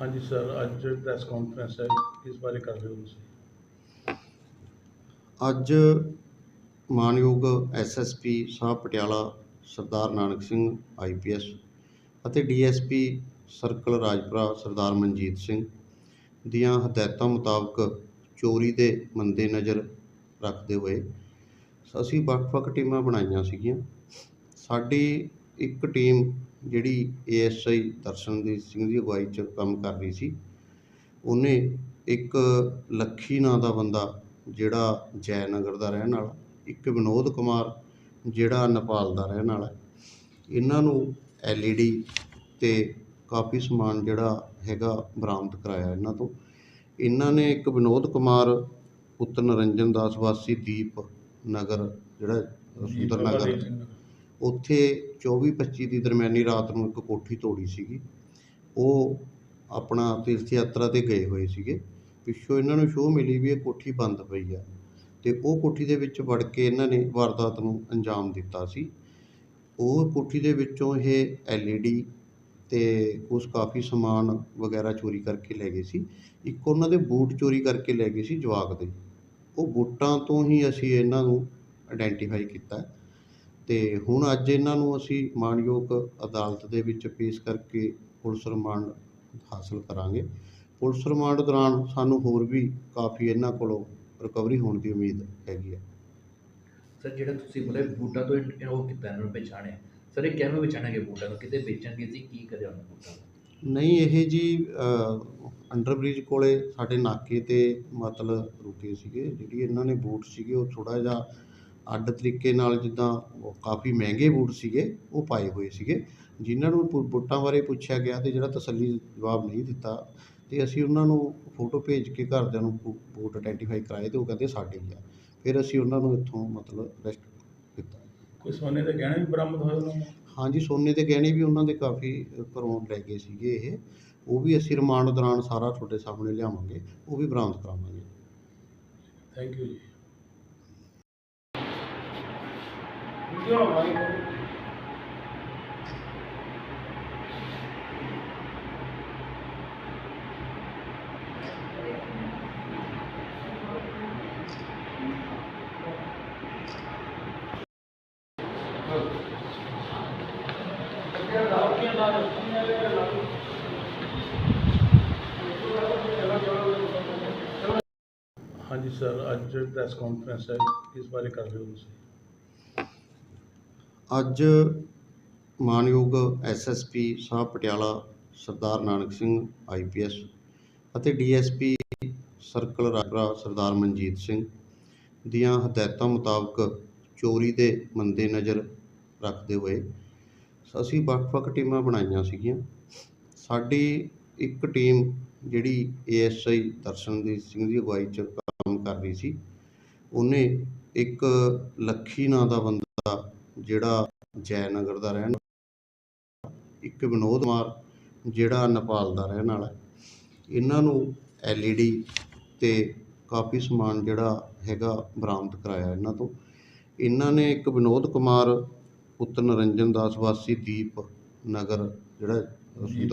ਹਾਂਜੀ ਸਰ, ਅੱਜ press conference ਹੈ। ਕਿਸ ਬਾਰੇ ਕਰ ਰਹੇ ਹੋ ਤੁਸੀਂ। ਅੱਜ ਮਾਨਯੋਗ ਐਸਐਸਪੀ ਸਾਹਿਬ ਪਟਿਆਲਾ ਸਰਦਾਰ ਨਾਨਕ ਸਿੰਘ ਆਈਪੀਐਸ ਅਤੇ ਡੀਐਸਪੀ ਸਰਕਲ ਰਾਜਪੁਰਾ ਸਰਦਾਰ ਮਨਜੀਤ ਸਿੰਘ ਦੀਆਂ ਹਦਾਇਤਾਂ ਮੁਤਾਬਕ ਚੋਰੀ ਦੇ ਮੰਦੇ ਨਜ਼ਰ ਰੱਖਦੇ ਹੋਏ ਅਸੀਂ ਵੱਖ-ਵੱਖ ਟੀਮਾਂ ਬਣਾਈਆਂ ਸੀਗੀਆਂ। ਸਾਡੀ ਇੱਕ ਟੀਮ ਜਿਹੜੀ ਏਐਸਆਈ ਦਰਸ਼ਨਦੀਪ ਸਿੰਘ ਦੀ ਅਗਵਾਈ 'ਚ ਕੰਮ ਕਰ ਰਹੀ ਸੀ, ਉਹਨੇ ਇੱਕ ਲੱਖੀ ਨਾਂ ਦਾ ਬੰਦਾ ਜਿਹੜਾ ਜੈਨਗਰ ਦਾ ਰਹਿਣ ਵਾਲਾ, ਇੱਕ ਵਿਨੋਦ ਕੁਮਾਰ ਜਿਹੜਾ ਨੇਪਾਲ ਦਾ ਰਹਿਣ ਵਾਲਾ, ਇਹਨਾਂ ਨੂੰ ਐਲਈਡੀ ਤੇ ਕਾਫੀ ਸਮਾਨ ਜਿਹੜਾ ਹੈਗਾ ਬਰਾਮਦ ਕਰਾਇਆ ਇਹਨਾਂ ਤੋਂ। ਇਹਨਾਂ ਨੇ ਇੱਕ ਵਿਨੋਦ ਕੁਮਾਰ, ਪੁੱਤਰ ਨਰਿੰਜਨ ਦਾਸ ਵਾਸੀ ਦੀਪ ਨਗਰ ਜਿਹੜਾ ਸੁੰਦਰ ਨਗਰ ਉੱਥੇ 24-25 ਦੀ ਦਰਮਿਆਨੀ ਰਾਤ ਨੂੰ ਇੱਕ ਕੋਠੀ ਤੋੜੀ ਸੀਗੀ। ਉਹ ਆਪਣਾ ਤੀਰਥ ਯਾਤਰਾ ਤੇ ਗਏ ਹੋਏ ਸੀਗੇ। ਪਿੱਛੋਂ ਇਹਨਾਂ ਨੂੰ ਸ਼ੋਅ ਮਿਲੀ ਵੀ ਇਹ ਕੋਠੀ ਬੰਦ ਪਈ ਆ। ਤੇ ਉਹ ਕੋਠੀ ਦੇ ਵਿੱਚ ਵੜ ਕੇ ਇਹਨਾਂ ਨੇ ਵਾਰਦਾਤ ਨੂੰ ਅੰਜਾਮ ਦਿੱਤਾ ਸੀ। ਉਹ ਕੋਠੀ ਦੇ ਵਿੱਚੋਂ ਇਹ ਐਲਈਡੀ ਤੇ ਕੁਛ ਕਾਫੀ ਸਮਾਨ ਵਗੈਰਾ ਚੋਰੀ ਕਰਕੇ ਲੈ ਗਏ ਸੀ। ਇੱਕ ਉਹਨਾਂ ਦੇ ਬੂਟ ਚੋਰੀ ਕਰਕੇ ਲੈ ਗਏ ਸੀ ਜਵਾਕ ਦੇ। ਉਹ ਬੂਟਾਂ ਤੋਂ ਹੀ ਅਸੀਂ ਇਹਨਾਂ ਨੂੰ ਆਇਡੈਂਟੀਫਾਈ ਕੀਤਾ। ਤੇ ਹੁਣ ਅੱਜ ਇਹਨਾਂ ਨੂੰ ਅਸੀਂ ਮਾਣਯੋਗ ਅਦਾਲਤ ਦੇ ਵਿੱਚ ਪੇਸ਼ ਕਰਕੇ ਪੁਲਿਸ ਰਿਮਾਂਡ ਹਾਸਲ ਕਰਾਂਗੇ। ਪੁਲਿਸ ਰਿਮਾਂਡ ਦੌਰਾਨ ਸਾਨੂੰ ਹੋਰ ਵੀ ਕਾਫੀ ਇਹਨਾਂ ਕੋਲੋਂ ਰਿਕਵਰੀ ਹੋਣ ਦੀ ਉਮੀਦ ਹੈਗੀ ਹੈ। ਸਰ ਜਿਹੜਾ ਤੁਸੀਂ ਬੋਲੇ ਬੂਟਾਂ ਤੋਂ ਇਹ- ਉਹ ਕੀਤਾ ਇਹਨਾਂ ਨੂੰ ਪਛਾਣਿਆ? ਸਰ ਇਹ ਕਿਵੇਂ ਪਛਾਣਾਂਗੇ ਬੂਟਾਂ ਨੂੰ? ਕਿਤੇ ਵੇਚਣਗੇ ਸੀ? ਕੀ ਕਰਿਆ ਉਹਨਾਂ ਬੂਟਾਂ ਨੂੰ? ਨਹੀਂ ਇਹ ਜੀ ਅੰਡਰਬ੍ਰਿਜ ਕੋਲੇ ਸਾਡੇ ਨਾਕੇ ਤੇ ਮਤਲਬ ਰੁਕੇ ਸੀਗੇ। ਜਿਹੜੀ ਇਹਨਾਂ ਨੇ ਬੂਟ ਸੀਗੇ ਉਹ ਥੋੜਾ ਜਿਹਾ ਅੱਡ ਤਰੀਕੇ ਨਾਲ ਜਿੱਦਾਂ ਕਾਫੀ ਮਹਿੰਗੇ ਬੂਟ ਸੀਗੇ ਉਹ ਪਾਏ ਹੋਏ ਸੀਗੇ। ਜਿਨ੍ਹਾਂ ਨੂੰ ਬੂ- ਬੂਟਾਂ ਬਾਰੇ ਪੁੱਛਿਆ ਗਿਆ ਤੇ ਜਿਹੜਾ ਤਸੱਲੀ ਜਵਾਬ ਨਹੀਂ ਦਿੱਤਾ ਤੇ ਅਸੀਂ ਉਹਨਾਂ ਨੂੰ ਫੋਟੋ ਭੇਜ ਕੇ ਘਰਦਿਆਂ ਨੂੰ ਬੂ- ਬੂਟ ਆਇਡੈਂਟੀਫਾਈ ਕਰਾਏ ਤੇ ਉਹ ਕਹਿੰਦੇ ਸਾਡੇ ਹੀ ਆ। ਫਿਰ ਅਸੀਂ ਉਹਨਾਂ ਨੂੰ ਇੱਥੋਂ ਮਤਲਬ ਅਰੈਸਟ ਕੀਤਾ। ਕੋਈ ਸੋਨੇ ਦੇ ਗਹਿਣੇ ਵੀ ਬਰਾਮਦ ਹੋਏ ਉਹਨਾਂ ਨੂੰ? ਹਾਂਜੀ ਸੋਨੇ ਦੇ ਗਹਿਣੇ ਵੀ ਉਹਨਾਂ ਦੇ ਕਾਫੀ ਘਰੋਂ ਲੈ ਗਏ ਸੀਗੇ ਇਹ। ਉਹ ਵੀ ਅਸੀਂ ਰਿਮਾਂਡ ਦੌਰਾਨ ਸਾਰਾ ਤੁਹਾਡੇ ਸਾਹਮਣੇ ਲਿਆਵਾਂਗੇ ਉਹ ਵੀ ਬਰਾਮਦ ਕਰਾਵਾਂਗੇ। ਥੈਂਕ ਯੂ ਜੀ। ਹਾਂਜੀ ਸਰ ਅੱਜ ਪ੍ਰੈਸ ਕਾਨਫਰੰਸ ਹੈ। ਇਸ ਬਾਰੇ ਕਰ ਰਹੇ ਹੋ ਤੁਸੀਂ। ਅੱਜ ਮਾਨਯੋਗ ਐਸਐਸਪੀ ਸਾਹਿਬ ਪਟਿਆਲਾ ਸਰਦਾਰ ਨਾਨਕ ਸਿੰਘ ਆਈਪੀਐਸ ਅਤੇ ਡੀਐਸਪੀ ਸਰਕਲ ਰਾਜਪੁਰਾ ਸਰਦਾਰ ਮਨਜੀਤ ਸਿੰਘ ਦੀਆਂ ਹਦਾਇਤਾਂ ਮੁਤਾਬਕ ਚੋਰੀ ਦੇ ਮੰਦੇ ਨਜ਼ਰ ਰੱਖਦੇ ਹੋਏ ਅਸੀਂ ਵੱਖ-ਵੱਖ ਟੀਮਾਂ ਬਣਾਈਆਂ ਸੀਗੀਆਂ। ਸਾਡੀ ਇੱਕ ਟੀਮ ਜਿਹੜੀ ਏਐਸਆਈ ਦਰਸ਼ਨਦੀਪ ਸਿੰਘ ਦੀ ਅਗਵਾਈ 'ਚ ਕੰਮ ਕਰ ਰਹੀ ਸੀ, ਉਹਨੇ ਇੱਕ ਲੱਖੀ ਨਾਂ ਦਾ ਬੰਦਾ ਜਿਹੜਾ ਜੈਨਗਰ ਦਾ ਰਹਿਣ ਇੱਕ ਵਿਨੋਦ ਕੁਮਾਰ ਜਿਹੜਾ ਨੇਪਾਲ ਦਾ ਰਹਿਣ ਵਾਲਾ ਇਹਨਾਂ ਨੂੰ ਐਲਈਡੀ ਤੇ ਕਾਫੀ ਸਮਾਨ ਜਿਹੜਾ ਹੈਗਾ ਬਰਾਮਦ ਕਰਾਇਆ ਇਹਨਾਂ ਤੋਂ। ਇਹਨਾਂ ਨੇ ਇੱਕ ਵਿਨੋਦ ਕੁਮਾਰ ਪੁੱਤਰ ਨਰਿੰਜਨ ਦਾਸ ਵਾਸੀ ਦੀਪ ਨਗਰ ਜਿਹੜਾ